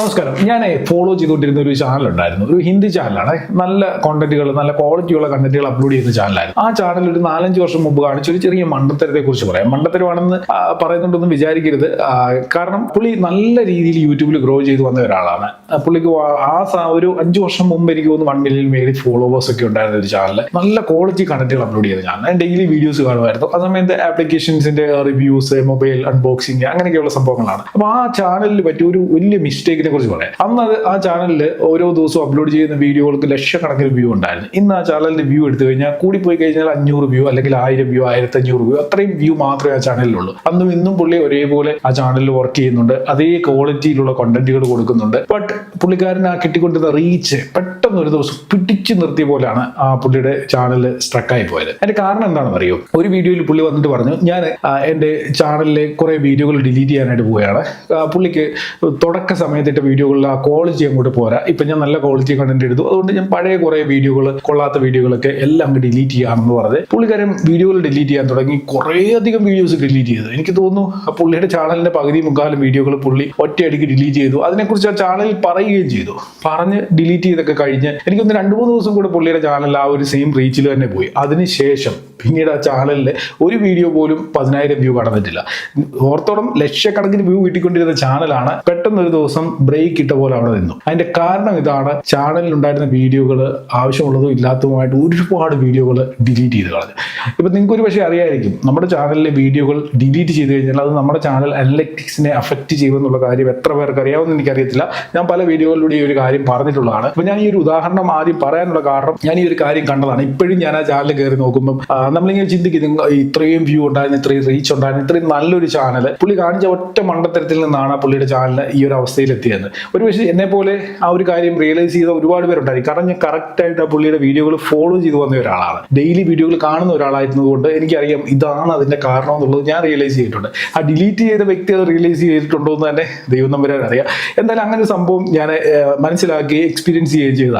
നമസ്കാരം. ഞാൻ ഫോളോ ചെയ്തുകൊണ്ടിരുന്ന ഒരു ചാനൽ ഉണ്ടായിരുന്നു. ഒരു ഹിന്ദി ചാനലാണ് നല്ല കോണ്ടന്റുകൾ നല്ല ക്വാളിറ്റിയുള്ള കണ്ടന്റുകൾ അപ്ലോഡ് ചെയ്യുന്ന ചാനലായിരുന്നു ആ ചാനൽ ഒരു നാലഞ്ച് വർഷം മുമ്പ് കാണിച്ച ഒരു ചെറിയ മണ്ടത്തരത്തെ കുറിച്ച് പറയാം. മണ്ടത്തരമാണെന്ന് പറയുന്നുണ്ടൊന്നും വിചാരിക്കരുത്. കാരണം പുള്ളി നല്ല രീതിയിൽ യൂട്യൂബിൽ ഗ്രോ ചെയ്തു വന്ന ഒരാളാണ്. പുള്ളിക്ക് ആ ഒരു അഞ്ച് വർഷം മുമ്പ് എനിക്ക് തോന്നുന്നു വൺ മില്യൺ മേളിൽ ഫോളോവേഴ്സ് ഒക്കെ ഉണ്ടായിരുന്ന ഒരു ചാനൽ നല്ല ക്വാളിറ്റി കണ്ടന്റുകൾ അപ്ലോഡ് ചെയ്യുന്ന ചാനൽ ഡെയിലി വീഡിയോസ് കാണുമായിരുന്നു. ആ സമയത്ത് ആപ്ലിക്കേഷൻസിന്റെ റിവ്യൂസ് മൊബൈൽ അൺബോക്സിങ് അങ്ങനെയൊക്കെയുള്ള സംഭവങ്ങളാണ്. അപ്പൊ ആ ചാനലിൽ പറ്റിയ ഒരു വലിയ മിസ്റ്റേക്കിനെ കുറിച്ച് പറയാം. അന്ന് അത് ആ ചാനലിൽ ഓരോ ദിവസവും അപ്ലോഡ് ചെയ്യുന്ന വീഡിയോകൾക്ക് ലക്ഷക്കണക്കിന് വ്യൂ ഉണ്ടായിരുന്നു. ഇന്ന് ആ ചാനലിന്റെ വ്യൂ എടുത്തു കഴിഞ്ഞാൽ കൂടി പോയി കഴിഞ്ഞാൽ അഞ്ഞൂറ് വ്യൂ അല്ലെങ്കിൽ ആയിരം വ്യൂ ആയിരത്തി അഞ്ഞൂറ് വ്യൂ അത്രയും വ്യൂ മാത്രമേ ആ ചാനലിലുള്ളൂ അന്നും ഇന്നും പുള്ളി ഒരേപോലെ ആ ചാനലിൽ വർക്ക് ചെയ്യുന്നുണ്ട്. അതേ ക്വാളിറ്റിയിലുള്ള കണ്ടന്റുകൾ കൊടുക്കുന്നുണ്ട്. ബട്ട് പുള്ളിക്കാരൻ ആ കിട്ടിക്കൊണ്ടിരുന്ന റീച്ച് ഒരു ദിവസം പിടിച്ചു നിർത്തിയ പോലെയാണ് ആ പുള്ളിയുടെ ചാനൽ സ്ട്രക്കായി പോയത്. അതിന്റെ കാരണം എന്താണെന്ന് അറിയോ? ഒരു വീഡിയോയിൽ പുള്ളി വന്നിട്ട് പറഞ്ഞു ഞാൻ എന്റെ ചാനലിലെ കുറെ വീഡിയോകൾ ഡിലീറ്റ് ചെയ്യാനായിട്ട് പോവുകയാണ്. പുള്ളിക്ക് തുടക്ക സമയത്തിട്ട് വീഡിയോകളിൽ ആ ക്വാളിറ്റി അങ്ങോട്ട് പോരാ. ഇപ്പൊ ഞാൻ നല്ല ക്വാളിറ്റി കണ്ടന്റ് എടുത്തു. അതുകൊണ്ട് ഞാൻ പഴയ കുറെ വീഡിയോകൾ കൊള്ളാത്ത വീഡിയോകളൊക്കെ എല്ലാം അങ്ങ് ഡിലീറ്റ് ചെയ്യാമെന്ന് പറഞ്ഞ് പുള്ളിക്കാരൻ വീഡിയോകൾ ഡിലീറ്റ് ചെയ്യാൻ തുടങ്ങി. കുറേ അധികം വീഡിയോസ് ഡിലീറ്റ് ചെയ്തു. എനിക്ക് തോന്നുന്നു പുള്ളിയുടെ ചാനലിന്റെ പകുതി മുക്കാലും വീഡിയോകൾ പുള്ളി ഒറ്റയടിക്ക് ഡിലീറ്റ് ചെയ്തു. അതിനെക്കുറിച്ച് ആ ചാനലിൽ പറയുകയും ചെയ്തു. പറഞ്ഞ് ഡിലീറ്റ് ചെയ്തൊക്കെ കഴിഞ്ഞ് എനിക്കൊന്ന് രണ്ട് മൂന്ന് ദിവസം കൂടെ പുള്ളിയുടെ ചാനൽ ആ ഒരു സെയിം റീച്ചിൽ തന്നെ പോയി. അതിനുശേഷം പിന്നീട് ആ ചാനലിൽ ഒരു വീഡിയോ പോലും പതിനായിരം വ്യൂ കടന്നിട്ടില്ല. ഓർത്തോളം ലക്ഷക്കണക്കിന് വ്യൂ കിട്ടിക്കൊണ്ടിരുന്ന ചാനലാണ് പെട്ടെന്ന് ഒരു ദിവസം ബ്രേക്ക് ഇട്ട പോലെ അവിടെ നിന്നു. അതിന്റെ കാരണം ഇതാണ് ചാനലിൽ ഉണ്ടായിരുന്ന വീഡിയോകൾ ആവശ്യമുള്ളതും ഇല്ലാത്തതുമായിട്ട് ഒരുപാട് വീഡിയോകൾ ഡിലീറ്റ് ചെയ്ത് കളഞ്ഞു. ഇപ്പൊ നിങ്ങൾക്ക് ഒരു പക്ഷേ അറിയായിരിക്കും നമ്മുടെ ചാനലിലെ വീഡിയോകൾ ഡിലീറ്റ് ചെയ്ത് കഴിഞ്ഞാൽ അത് നമ്മുടെ ചാനൽ അനലറ്റിക്സിനെ അഫക്റ്റ് ചെയ്യുമെന്നുള്ള കാര്യം എത്ര പേർക്ക് അറിയാമെന്ന് എനിക്കറിയത്തില്ല. ഞാൻ പല വീഡിയോകളിലൂടെ ഈ ഒരു കാര്യം പറഞ്ഞിട്ടുള്ളതാണ്. അപ്പൊ ഞാൻ ഈ ഒരു ഉദാഹരണം ആദ്യം പറയാനുള്ള കാരണം ഞാൻ ഈ ഒരു കാര്യം കണ്ടതാണ്. ഇപ്പോഴും ഞാൻ ആ ചാനൽ കയറി നോക്കുമ്പോൾ നമ്മളിങ്ങനെ ചിന്തിക്കും ഇത്രയും വ്യൂ ഉണ്ടായിരുന്നു ഇത്രയും റീച്ച് ഉണ്ടായിരുന്നു ഇത്രയും നല്ലൊരു ചാനൽ പുള്ളി കാണിച്ച ഒറ്റ മണ്ടത്തരത്തിൽ നിന്നാണ് ആ പുള്ളിയുടെ ചാനൽ ഈ ഒരു അവസ്ഥയിൽ എത്തിയത് ഒരു പക്ഷേ എന്നെ പോലെ ആ ഒരു കാര്യം റിയലൈസ് ചെയ്ത ഒരുപാട് പേരുണ്ടായി. കാരണം ഞാൻ കറക്റ്റ് ആയിട്ട് ആ പുള്ളിയുടെ വീഡിയോകൾ ഫോളോ ചെയ്തു വന്ന ഒരാളാണ്. ഡെയിലി വീഡിയോകൾ കാണുന്ന ഒരാളായിരുന്നതുകൊണ്ട് എനിക്കറിയാം ഇതാണ് അതിന്റെ കാരണം എന്നുള്ളത് ഞാൻ റിയലൈസ് ചെയ്തിട്ടുണ്ട്. ആ ഡിലീറ്റ് ചെയ്ത വ്യക്തി അത് റിയലൈസ് ചെയ്തിട്ടുണ്ടോ എന്ന് തന്നെ ദൈവം നമ്പരാൻ അറിയാം എന്തായാലും അങ്ങനെ സംഭവം ഞാൻ മനസ്സിലാക്കി എക്സ്പീരിയൻസ് ചെയ്യുകയും ചെയ്തതാണ്.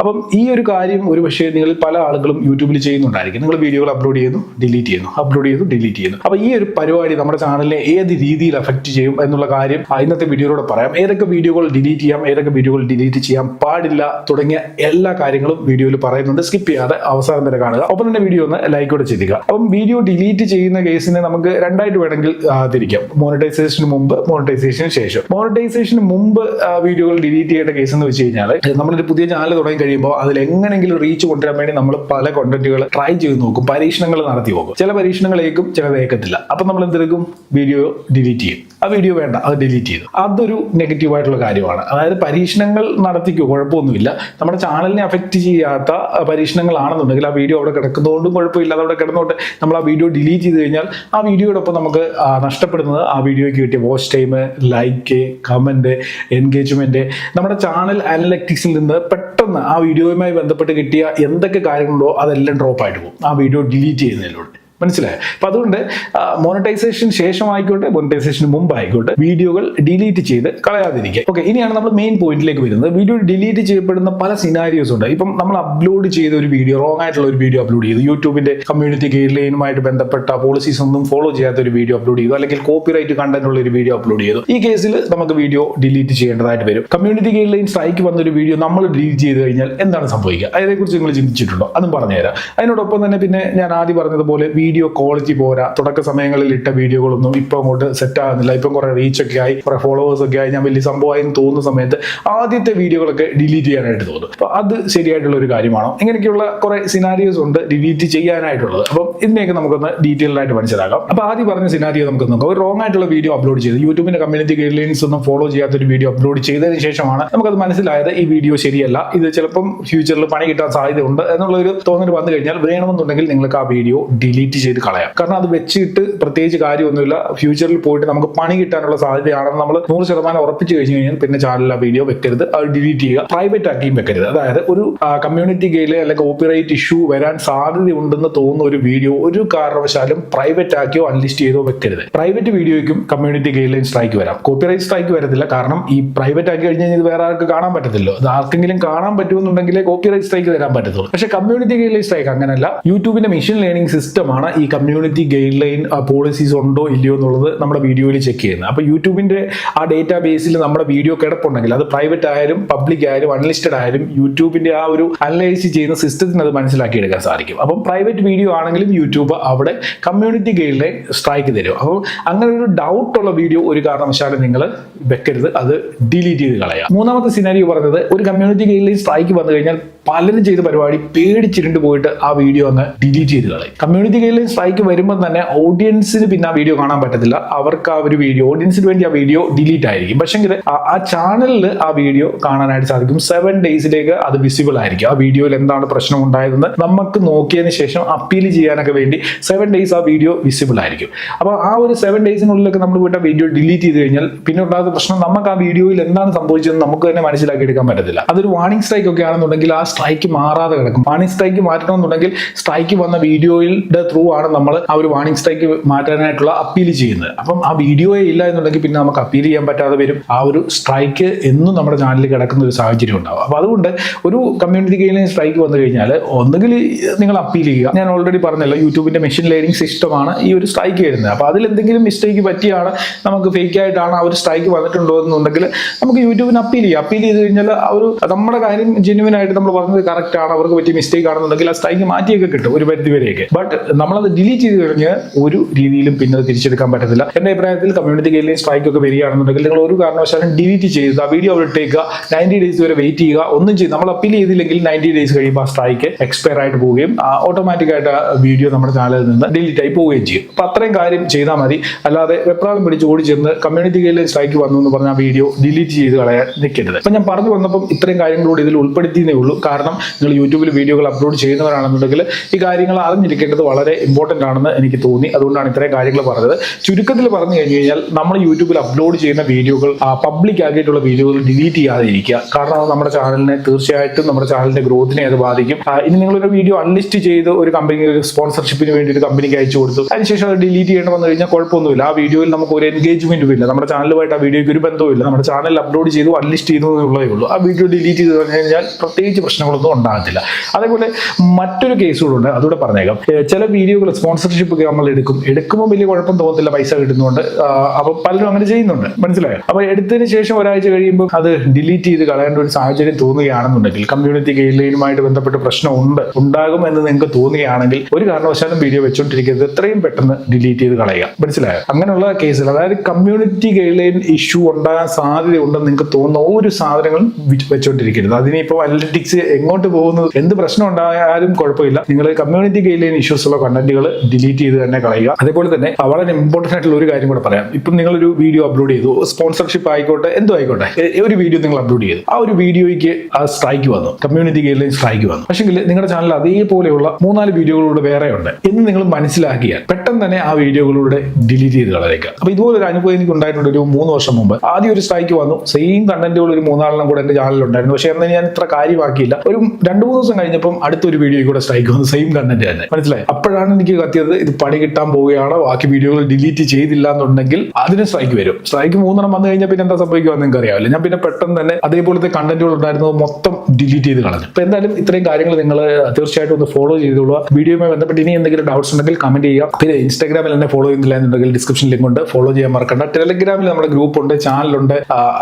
അപ്പം ഈ ഒരു കാര്യം ഒരു പക്ഷേ നിങ്ങൾ പല ആളുകളും യൂട്യൂബിൽ ചെയ്യുന്നുണ്ടായിരിക്കും. നിങ്ങൾ വീഡിയോകൾ അപ്ലോഡ് ചെയ്യുന്നു ഡിലീറ്റ് ചെയ്യുന്നു അപ്ലോഡ് ചെയ്യുന്നു ഡിലീറ്റ് ചെയ്യുന്നു. അപ്പോൾ ഈ ഒരു പരിപാടി നമ്മുടെ ചാനലിനെ ഏത് രീതിയിൽ അഫക്റ്റ് ചെയ്യും എന്നുള്ള കാര്യം ഇന്നത്തെ വീഡിയോയിലൂടെ പറയാം. ഏതൊക്കെ വീഡിയോകൾ ഡിലീറ്റ് ചെയ്യാം ഏതൊക്കെ വീഡിയോകൾ ഡിലീറ്റ് ചെയ്യാൻ പാടില്ല തുടങ്ങിയ എല്ലാ കാര്യങ്ങളും വീഡിയോയിൽ പറയുന്നുണ്ട്. സ്കിപ്പ് ചെയ്യാതെ അവസാനം വരെ കാണുക. ഒപ്പം തന്നെ വീഡിയോ ഒന്ന് ലൈക്ക് ലൈക്കോടെ ചെയ്യുക. അപ്പം വീഡിയോ ഡിലീറ്റ് ചെയ്യുന്ന കേസിനെ നമുക്ക് രണ്ടായിട്ട് വേണമെങ്കിൽ തിരിക്കാം. മോണിറ്റൈസേഷന് മുമ്പ് മോണിറ്റൈസേഷന് ശേഷം. മോണിറ്റൈസേഷന് മുമ്പ് വീഡിയോകൾ ഡിലീറ്റ് ചെയ്യേണ്ട കേസ് എന്ന് വെച്ച് കഴിഞ്ഞാൽ നമ്മളൊരു പുതിയ ചാനൽ തുടങ്ങി കഴിയുമ്പോൾ അതിൽ എങ്ങനെയെങ്കിലും റീച്ച് കൊണ്ടുവരാൻ വേണ്ടി നമ്മൾ പല കോണ്ടന്റുകൾ ട്രൈ ചെയ്ത് നോക്കും പരീക്ഷണങ്ങൾ നടത്തി പോകും ചില പരീക്ഷണങ്ങളേക്കും ചില ഏക്കത്തില്ല അപ്പൊ നമ്മൾ എന്തെടുക്കും വീഡിയോ ഡിലീറ്റ് ചെയ്യും. ആ വീഡിയോ വേണ്ട അത് ഡിലീറ്റ് ചെയ്തു. അതൊരു നെഗറ്റീവ് ആയിട്ടുള്ള കാര്യമാണ്. അതായത് പരീക്ഷണങ്ങൾ നടത്തിക്കോ കുഴപ്പമൊന്നുമില്ല. നമ്മുടെ ചാനലിനെ അഫക്റ്റ് ചെയ്യാത്ത പരീക്ഷണങ്ങളാണെന്നുണ്ടെങ്കിൽ ആ വീഡിയോ അവിടെ കിടക്കുന്നതുകൊണ്ടും കുഴപ്പമില്ല. അതവിടെ കിടന്നോട്ടെ. നമ്മൾ ആ വീഡിയോ ഡിലീറ്റ് ചെയ്ത് കഴിഞ്ഞാൽ ആ വീഡിയോടൊപ്പം നമുക്ക് നഷ്ടപ്പെടുന്നത് ആ വീഡിയോയ്ക്ക് കിട്ടിയ watch time like comment engagement നമ്മുടെ ചാനൽ അനലറ്റിക്സിൽ നിന്ന് പെട്ടെന്ന് ആ വീഡിയോയുമായി ബന്ധപ്പെട്ട് കിട്ടിയ എന്തൊക്കെ കാര്യങ്ങളുണ്ടോ അതെല്ലാം ഡ്രോപ്പ് ആയിട്ട് പോകും. ആ വീഡിയോ ഡിലീറ്റ് ചെയ്യുന്നതിലൂടെ. മനസ്സിലായോ? അപ്പൊ അതുകൊണ്ട് മോണിറ്റൈസേഷൻ ശേഷമായിക്കോട്ടെ മോണിറ്റൈസേഷന് മുമ്പ് ആയിക്കോട്ടെ വീഡിയോകൾ ഡിലീറ്റ് ചെയ്ത് കളയാതിരിക്കുക. ഓക്കെ ഇനിയാണ് നമ്മൾ മെയിൻ പോയിന്റിലേക്ക് വരുന്നത്. വീഡിയോ ഡിലീറ്റ് ചെയ്യപ്പെടുന്ന പല സിനാരിയോസ് ഉണ്ട്. ഇപ്പം നമ്മൾ അപ്ലോഡ് ചെയ്ത ഒരു വീഡിയോ റോങ് ആയിട്ടുള്ള ഒരു വീഡിയോ അപ്ലോഡ് ചെയ്തു. യൂട്യൂബിന്റെ കമ്മ്യൂണിറ്റി ഗൈഡ് ലൈനുമായിട്ട് ബന്ധപ്പെട്ട പോളിസീസ് ഒന്നും ഫോളോ ചെയ്യാത്ത ഒരു വീഡിയോ അപ്ലോഡ് ചെയ്തു. അല്ലെങ്കിൽ കോപ്പിറൈറ്റ് കണ്ടന്റ് ഉള്ള ഒരു വീഡിയോ അപ്ലോഡ് ചെയ്തു. ഈ കേസിൽ നമുക്ക് വീഡിയോ ഡിലീറ്റ് ചെയ്യേണ്ടതായിട്ട് വരും. കമ്മ്യൂണിറ്റി ഗൈഡ് ലൈൻ സ്ട്രൈക്ക് വന്ന ഒരു വീഡിയോ നമ്മൾ ഡിലീറ്റ് ചെയ്ത് കഴിഞ്ഞാൽ എന്താണ് സംഭവിക്കുക? അതിനെക്കുറിച്ച് നിങ്ങൾ ചിന്തിച്ചിട്ടുണ്ടോ? അതും പറഞ്ഞുതരാം. അതിനോടൊപ്പം തന്നെ പിന്നെ ഞാൻ ആദ്യം പറഞ്ഞതുപോലെ വീഡിയോ ക്വാളിറ്റി പോരാ. തുടക്ക സമയങ്ങളിൽ ഇട്ട വീഡിയോകളൊന്നും ഇപ്പൊ അങ്ങോട്ട് സെറ്റ് ആകുന്നില്ല. ഇപ്പം കുറെ റീച്ച് ഒക്കെ ആയി കുറെ ഫോളോവേഴ്സ് ഒക്കെ ആയി. ഞാൻ വലിയ സംഭവമായി തോന്നുന്ന സമയത്ത് ആദ്യത്തെ വീഡിയോകളൊക്കെ ഡിലീറ്റ് ചെയ്യാനായിട്ട് തോന്നും. അപ്പൊ അത് ശരിയായിട്ടുള്ള ഒരു കാര്യമാണോ? ഇങ്ങനെയൊക്കെയുള്ള കുറെ സിനാരിയോസ് ഉണ്ട് ഡിലീറ്റ് ചെയ്യാനായിട്ടുള്ളത്. അപ്പം ഇതിനെയൊക്കെ നമുക്കൊന്ന് ഡീറ്റെയിൽഡ് ആയിട്ട് മനസ്സിലാക്കാം. അപ്പൊ ആദ്യം പറഞ്ഞ സിനാരിയോ നമുക്ക് നോക്കാം. ഒരു റോങ് ആയിട്ടുള്ള വീഡിയോ അപ്ലോഡ് ചെയ്ത്. യൂട്യൂബിന്റെ കമ്മ്യൂണിറ്റി ഗൈഡ് ലൈൻസ് ഒന്നും ഫോളോ ചെയ്യാത്ത ഒരു വീഡിയോ അപ്ലോഡ് ചെയ്തതിന് ശേഷമാണ് നമുക്കത് മനസ്സിലായത് ഈ വീഡിയോ ശരിയല്ല. ഇത് ചിലപ്പം ഫ്യൂച്ചറിൽ പണി കിട്ടാൻ സാധ്യതയുണ്ട് എന്നുള്ള ഒരു തോന്നൽ വന്നു കഴിഞ്ഞാൽ വേണമെന്നുണ്ടെങ്കിൽ നിങ്ങൾക്ക് ആ വീഡിയോ ഡിലീറ്റ് ചെയ്ത് കളയാം. കാരണം അത് വെച്ചിട്ട് പ്രത്യേകിച്ച് കാര്യമൊന്നുമില്ല. ഫ്യൂച്ചറിൽ പോയിട്ട് നമുക്ക് പണി കിട്ടാനുള്ള സാധ്യതയാണെന്ന് നമ്മൾ നൂറ് ശതമാനം ഉറപ്പിച്ചു കഴിഞ്ഞു കഴിഞ്ഞാൽ പിന്നെ ചാനൽ ആ വീഡിയോ വെക്കരുത്. അത് ഡിലീറ്റ് ചെയ്യുക. പ്രൈവറ്റ് ആക്കിയും വെക്കരുത്. അതായത് ഒരു കമ്മ്യൂണിറ്റി ഗെയിലെ അല്ലെങ്കിൽ കോപ്പിറൈറ്റ് ഇഷ്യൂ വരാൻ സാധ്യതയുണ്ടെന്ന് തോന്നുന്ന ഒരു വീഡിയോ ഒരു കാരണവശാലും പ്രൈവറ്റ് ആക്കിയോ അൺലിസ്റ്റ് ചെയ്തോ വെക്കരുത്. പ്രൈവറ്റ് വീഡിയോയ്ക്കും കമ്മ്യൂണിറ്റി ഗൈഡ് ലൈൻ സ്ട്രൈക്ക് വരാം. കോപ്പിറൈറ്റ് സ്ട്രൈക്ക് വരത്തില്ല. കാരണം ഈ പ്രൈവറ്റ് ആക്കി കഴിഞ്ഞ് കഴിഞ്ഞാൽ ഇത് വേറെ ആർക്ക് കാണാൻ പറ്റത്തില്ലോ അത് ആർക്കെങ്കിലും കാണാൻ പറ്റുമെന്നുണ്ടെങ്കിലേ കോപ്പിറൈറ്റ് സ്ട്രൈക്ക് തരാൻ പറ്റത്തുള്ളൂ. പക്ഷേ കമ്മ്യൂണിറ്റി ഗൈഡ് ലൈൻ സ്ട്രൈക്ക് അങ്ങനെയല്ല യൂട്യൂബിന്റെ മെഷീൻ ലേണിംഗ് സിസ്റ്റമാണ് ആണ് ഈ കമ്മ്യൂണിറ്റി ഗൈഡ് ലൈൻ പോളിസീസ് ഉണ്ടോ ഇല്ലയോ എന്നുള്ളത് നമ്മുടെ വീഡിയോയിൽ ചെക്ക് ചെയ്യുന്നത്. അപ്പോൾ യൂട്യൂബിന്റെ ആ ഡേറ്റാ ബേസിൽ നമ്മുടെ വീഡിയോ കിടപ്പുണ്ടെങ്കിൽ അത് പ്രൈവറ്റ് ആയാലും പബ്ലിക് ആയാലും അൺലിസ്റ്റഡ് ആയാലും യൂട്യൂബിന്റെ ആ ഒരു അനലൈസ് ചെയ്യുന്ന സിസ്റ്റത്തിന് അത് മനസ്സിലാക്കി എടുക്കാൻ സാധിക്കും. അപ്പം പ്രൈവറ്റ് വീഡിയോ ആണെങ്കിലും യൂട്യൂബ് അവിടെ കമ്മ്യൂണിറ്റി ഗൈഡ് ലൈൻ സ്ട്രൈക്ക് തരും. അപ്പോൾ അങ്ങനെ ഒരു ഡൗട്ടുള്ള വീഡിയോ ഒരു കാരണവശാലും നിങ്ങൾ വെക്കരുത്. അത് ഡിലീറ്റ് ചെയ്ത് കളയാം. മൂന്നാമത്തെ സിനാരിയോ പറഞ്ഞത് ഒരു കമ്മ്യൂണിറ്റി ഗൈഡ് ലൈൻ സ്ട്രൈക്ക് വന്നു കഴിഞ്ഞാൽ പലരും ചെയ്ത പരിപാടി പേടിച്ചിരുണ്ട് പോയിട്ട് ആ വീഡിയോ അങ്ങ് ഡിലീറ്റ് ചെയ്ത് കളയും. കമ്മ്യൂണിറ്റി ഗൈഡ് ലൈൻ സ്ട്രൈക്ക് വരുമ്പോൾ തന്നെ ഓഡിയൻസിന് പിന്നെ ആ വീഡിയോ കാണാൻ പറ്റത്തില്ല. അവർക്ക് ആ ഒരു വീഡിയോ ഓഡിയൻസിന് വേണ്ടി ആ വീഡിയോ ഡിലീറ്റ് ആയിരിക്കും. പക്ഷെങ്കിൽ ആ ചാനലിൽ ആ വീഡിയോ കാണാനായിട്ട് സാധിക്കും. സെവൻ ഡേയ്സിലേക്ക് അത് വിസിബിൾ ആയിരിക്കും. ആ വീഡിയോയിൽ എന്താണ് പ്രശ്നം ഉണ്ടായതെന്ന് നമുക്ക് നോക്കിയതിന് ശേഷം അപ്പീൽ ചെയ്യാനൊക്കെ വേണ്ടി സെവൻ ഡേയ്സ് ആ വീഡിയോ വിസിബിൾ ആയിരിക്കും. അപ്പോൾ ആ ഒരു സെവൻ ഡേയ്സിനുള്ളിലൊക്കെ നമ്മൾ പോയിട്ട് ആ വീഡിയോ ഡിലീറ്റ് ചെയ്ത് കഴിഞ്ഞാൽ പിന്നെ ഉണ്ടാകുന്ന പ്രശ്നം നമുക്ക് ആ വീഡിയോയിൽ എന്താണ് സംഭവിച്ചതെന്ന് നമുക്ക് തന്നെ മനസ്സിലാക്കി എടുക്കാൻ പറ്റത്തില്ല. അതൊരു വാണിംഗ് സ്ട്രൈക്ക് ഒക്കെ ആണെന്നുണ്ടെങ്കിൽ ആ സ്ട്രൈക്ക് മാറാതെ കിടക്കും. വാർണിംഗ് സ്ട്രൈക്ക് മാറ്റണമെന്നുണ്ടെങ്കിൽ സ്ട്രൈക്ക് വന്ന വീഡിയോയുടെ ത്രൂ ആണ് നമ്മൾ ആ ഒരു വാണിംഗ് സ്ട്രൈക്ക് മാറ്റാനായിട്ടുള്ള അപ്പീൽ ചെയ്യുന്നത്. അപ്പം ആ വീഡിയോയെ ഇല്ല എന്നുണ്ടെങ്കിൽ പിന്നെ നമുക്ക് അപ്പീൽ ചെയ്യാൻ പറ്റാതെ വരും. ആ ഒരു സ്ട്രൈക്ക് എന്നും നമ്മുടെ ചാനലിൽ കിടക്കുന്ന ഒരു സാഹചര്യം ഉണ്ടാവും. അപ്പോൾ അതുകൊണ്ട് ഒരു കമ്മ്യൂണിറ്റി ഗെയിലിംഗ് സ്ട്രൈക്ക് വന്നു കഴിഞ്ഞാൽ ഒന്നുകിൽ നിങ്ങൾ അപ്പീൽ ചെയ്യുക. ഞാൻ ഓൾറെഡി പറഞ്ഞല്ലോ യൂട്യൂബിന്റെ മെഷീൻ ലേണിംഗ് സിസ്റ്റമാണ് ഈ ഒരു സ്ട്രൈക്ക് വരുന്നത്. അപ്പോൾ അതിൽ എന്തെങ്കിലും മിസ്റ്റേക്ക് പറ്റിയാണ് നമുക്ക് ഫേക്ക് ആയിട്ടാണ് ആ ഒരു സ്ട്രൈക്ക് വന്നിട്ടുണ്ടോ എന്നുണ്ടെങ്കിൽ നമുക്ക് യൂട്യൂബിന് അപ്പീൽ ചെയ്യാം. അപ്പീൽ ചെയ്ത് കഴിഞ്ഞാൽ ആ ഒരു നമ്മുടെ കാര്യം ജെന്യൂൻ ആയിട്ട് നമ്മൾ പറഞ്ഞത് കറക്റ്റ് ആണ്. അവർക്ക് പറ്റിയ മിസ്റ്റേക്ക് ആണെന്നുണ്ടെങ്കിൽ ആ സ്ട്രൈക്ക് മാറ്റിയൊക്കെ കിട്ടും ഒരു പരിധി വരെയൊക്കെ. ബട്ട് നമ്മളത് ഡിലീറ്റ് ചെയ്ത് കഴിഞ്ഞ് ഒരു രീതിയിലും പിന്നെ തിരിച്ചെടുക്കാൻ പറ്റത്തില്ല. എന്റെ അഭിപ്രായത്തിൽ കമ്മ്യൂണിറ്റി ഗൈഡ്ലൈൻ സ്ട്രൈക്ക് ഒക്കെ വരികയാണെന്നുണ്ടെങ്കിൽ നിങ്ങൾ ഒരു കാരണവശാലും ഡിലീറ്റ് ചെയ്യുക ആ വീഡിയോ അവിടെ ഇട്ടേക്കുക. നയന്റി ഡേയ്സ് വരെ വെയിറ്റ് ചെയ്യുക. ഒന്നും ചെയ്ത് നമ്മൾ അപ്പീൽ ചെയ്തില്ലെങ്കിൽ നയന്റി ഡേയ്സ് കഴിയുമ്പോൾ ആ സ്ട്രൈക്ക് എക്സ്പയർ ആയിട്ട് പോവുകയും ഓട്ടോമാറ്റിക് ആയിട്ട് ആ വീഡിയോ നമ്മുടെ ചാനലിൽ നിന്ന് ഡിലീറ്റ് ആയി പോവുകയും ചെയ്യും. അപ്പൊ അത്രയും കാര്യം ചെയ്താൽ മതി. അല്ലാതെ വെപ്രാളം പിടിച്ച് ഓടി ചെന്ന് കമ്മ്യൂണിറ്റി ഗൈഡ്ലൈൻ സ്ട്രൈക്ക് വന്നു എന്ന് പറഞ്ഞ ആ വീഡിയോ ഡിലീറ്റ് ചെയ്ത് കളയാൻ നിൽക്കരുത്. അപ്പൊ ഞാൻ പറഞ്ഞു വന്നപ്പം ഇത്രയും കാര്യങ്ങളോട് ഇതിൽ ഉൾപ്പെടുത്തിയേ ഉള്ളൂ. കാരണം നിങ്ങൾ യൂട്യൂബിൽ വീഡിയോകൾ അപ്ലോഡ് ചെയ്യുന്നവരാണെന്നുണ്ടെങ്കിൽ ഈ കാര്യങ്ങൾ അറിഞ്ഞിരിക്കേണ്ടത് വളരെ ഇമ്പോർട്ടന്റ് ആണെന്ന് എനിക്ക് തോന്നി. അതുകൊണ്ടാണ് ഇത്രയും കാര്യങ്ങൾ പറഞ്ഞത്. ചുരുക്കത്തിൽ പറഞ്ഞു കഴിഞ്ഞു കഴിഞ്ഞാൽ നമ്മൾ യൂട്യൂബിൽ അപ്ലോഡ് ചെയ്യുന്ന വീഡിയോകൾ പബ്ലിക് ആക്കിയിട്ടുള്ള വീഡിയോകൾ ഡിലീറ്റ് ചെയ്യാതിരിക്കുക. കാരണം അത് നമ്മുടെ ചാനലിനെ തീർച്ചയായിട്ടും നമ്മുടെ ചാനലിന്റെ ഗ്രോത്തിനെ അത് ബാധിക്കും. ഇനി നിങ്ങളൊരു വീഡിയോ അൺലിസ്റ്റ് ചെയ്ത് ഒരു കമ്പനി ഒരു സ്പോൺസർഷിപ്പിന് വേണ്ടി ഒരു കമ്പനിക്ക് അയച്ചു കൊടുത്തു. അതിനുശേഷം അത് ഡിലീറ്റ് ചെയ്യേണ്ടി വന്നു കഴിഞ്ഞാൽ കുഴപ്പമൊന്നുമില്ല. ആ വീഡിയോയിൽ നമുക്ക് ഒരു എൻഗേജ്മെന്റും ഇല്ല. നമ്മുടെ ചാനലുമായിട്ട് ആ വീഡിയോയ്ക്ക് ഒരു ബന്ധവുമില്ല. നമ്മുടെ ചാനൽ അപ്ലോഡ് ചെയ്തു അൺലിസ്റ്റ് ചെയ്തു എന്നുള്ളതേ ഉള്ളൂ. ആ വീഡിയോ ഡിലീറ്റ് ചെയ്ത് പറഞ്ഞു കഴിഞ്ഞാൽ പ്രത്യേകിച്ച് പ്രശ്നങ്ങളൊന്നും ഉണ്ടാകത്തില്ല. അതേപോലെ മറ്റൊരു കേസ് കൂടെ ഉണ്ട്. അതുകൂടെ പറഞ്ഞേക്കാം. ചില ചില വീഡിയോകൾ സ്പോൺസർഷിപ്പ് നമ്മൾ എടുക്കും. എടുക്കുമ്പോൾ വലിയ കുഴപ്പം തോന്നുന്നില്ല പൈസ കിട്ടുന്നുണ്ട് അപ്പൊ പലരും അങ്ങനെ ചെയ്യുന്നുണ്ട്. മനസ്സിലായോ? അപ്പൊ എടുത്തതിന് ശേഷം ഒരാഴ്ച കഴിയുമ്പോൾ അത് ഡിലീറ്റ് ചെയ്ത് കളയേണ്ട ഒരു സാഹചര്യം തോന്നുകയാണെന്നുണ്ടെങ്കിൽ കമ്മ്യൂണിറ്റി ഗൈഡ് ലൈനുമായിട്ട് പ്രശ്നം ഉണ്ട് ഉണ്ടാകും എന്ന് നിങ്ങൾക്ക് തോന്നുകയാണെങ്കിൽ ഒരു കാരണവശാലും വീഡിയോ വെച്ചുകൊണ്ടിരിക്കരുത് എത്രയും പെട്ടെന്ന് ഡിലീറ്റ് ചെയ്ത് കളയുക. മനസ്സിലായോ? അങ്ങനെയുള്ള കേസിൽ അതായത് കമ്മ്യൂണിറ്റി ഗൈഡ് ലൈൻ ഇഷ്യൂ ഉണ്ടാകാൻ സാധ്യതയുണ്ടെന്ന് നിങ്ങൾക്ക് തോന്നുന്ന ഒരു സാധനങ്ങളും വെച്ചോണ്ടിരിക്കരുത്. അതിനിപ്പോൾ അനലിറ്റിക്സ് എങ്ങോട്ട് പോകുന്നത് എന്ത് പ്രശ്നം ഉണ്ടായാലും കുഴപ്പമില്ല. നിങ്ങൾ കമ്മ്യൂണിറ്റി ഗൈഡ് ലൈൻ ഇഷ്യൂസ് ഉള്ള കണ്ടന്റുകൾ ഡിലീറ്റ് ചെയ്ത് തന്നെ കളയുക. അതേപോലെ തന്നെ വളരെ ഇമ്പോർട്ടന്റ് ആയിട്ടുള്ള ഒരു കാര്യം കൂടെ പറയാം. ഇപ്പം ഒരു വീഡിയോ അപ്ലോഡ് ചെയ്തു സ്പോൺസർഷിപ്പ് ആയിക്കോട്ടെ എന്തോ ആയിക്കോട്ടെ ഒരു വീഡിയോ നിങ്ങൾ അപ്ലോഡ് ചെയ്തു. ആ ഒരു വീഡിയോയ്ക്ക് ആ സ്ട്രൈക്ക് വന്നു. കമ്മ്യൂണിറ്റി ഗൈഡ് ലൈൻ സ്ട്രൈക്ക് വന്നു പക്ഷെങ്കിൽ നിങ്ങളുടെ ചാനൽ അതേപോലെയുള്ള മൂന്നാൽ വീഡിയോകളോട് വേറെ ഉണ്ട് എന്ന് നിങ്ങൾ മനസ്സിലാക്കിയാൽ പെട്ടെന്ന് തന്നെ ആ വീഡിയോകളിലൂടെ ഡിലീറ്റ് ചെയ്ത് കളയേക്കാം അപ്പൊ ഇതുപോലെ ഒരു അനുഭവം എനിക്ക് ഉണ്ടായിട്ടുണ്ട് ഒരു മൂന്ന് വർഷം മുമ്പ്. ആദ്യം ഒരു സ്ട്രൈക്ക് വന്നു. സെയിം കണ്ടന്റുകൾ ഒരു മൂന്നാലെണ്ണം കൂടെ എന്റെ ചാനലിൽ ഉണ്ടായിരുന്നു. പക്ഷേ എന്നാൽ ഞാൻ ഇത്ര കാര്യമാക്കിയില്ല. ഒരു രണ്ട് മൂന്ന് ദിവസം കഴിഞ്ഞപ്പം അടുത്തൊരു വീഡിയോ കൂടെ സ്ട്രൈക്ക് വന്നു. സെയിം കണ്ടന്റ് തന്നെ. മനസ്സിലായി? അപ്പോഴാണ് എനിക്ക് കത്തിയത് ഇത് പണി കിട്ടാൻ പോവുകയാണ്? ബാക്കി വീഡിയോകൾ ഡിലീറ്റ് ചെയ്തില്ല എന്നുണ്ടെങ്കിൽ അതിന് സ്ട്രൈക്ക് വരും. സ്ട്രൈക്ക് മൂന്നെണ്ണം വന്നു കഴിഞ്ഞാൽ പിന്നെ എന്താ സംഭവിക്കുക നിങ്ങൾക്ക് അറിയാമല്ലോ. ഞാൻ പിന്നെ പെട്ടെന്ന് തന്നെ അതേപോലത്തെ കണ്ടന്റുകൾ ഉണ്ടായിരുന്നത് മൊത്തം ഡിലീറ്റ് ചെയ്ത് കളഞ്ഞു. അപ്പൊ എന്തായാലും ഇത്രയും കാര്യങ്ങൾ നിങ്ങൾ തീർച്ചയായിട്ടും ഒന്ന് ഫോളോ ചെയ്തോളുക. വീഡിയോയുമായി ബന്ധപ്പെട്ട് ഇനി എന്തെങ്കിലും ഡൗട്ട്സ് ഉണ്ടെങ്കിൽ കമന്റ് ചെയ്യുക. പിന്നെ ഇൻസ്റ്റാഗ്രാമിൽ എന്നെ ഫോളോ ചെയ്യുന്നില്ല എന്നുണ്ടെങ്കിൽ ഡിസ്ക്രിപ്ഷൻ ലിങ്ക് ഉണ്ട്. ഫോളോ ചെയ്യാൻ മറക്കണ്ട. ടെലഗ്രാമിൽ നമ്മുടെ ഗ്രൂപ്പ് ഉണ്ട് ചാനലുണ്ട്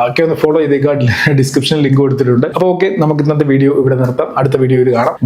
ഒക്കെ ഒന്ന് ഫോളോ ചെയ്തേക്കാട്ടില്ല ഡിസ്ക്രിപ്ഷൻ ലിങ്ക് കൊടുത്തിട്ടുണ്ട്. അപ്പോൾ ഓക്കെ നമുക്ക് ഇന്നത്തെ വീഡിയോ ഇവിടെ നിർത്താം. അടുത്ത വീഡിയോയിൽ കാണാം.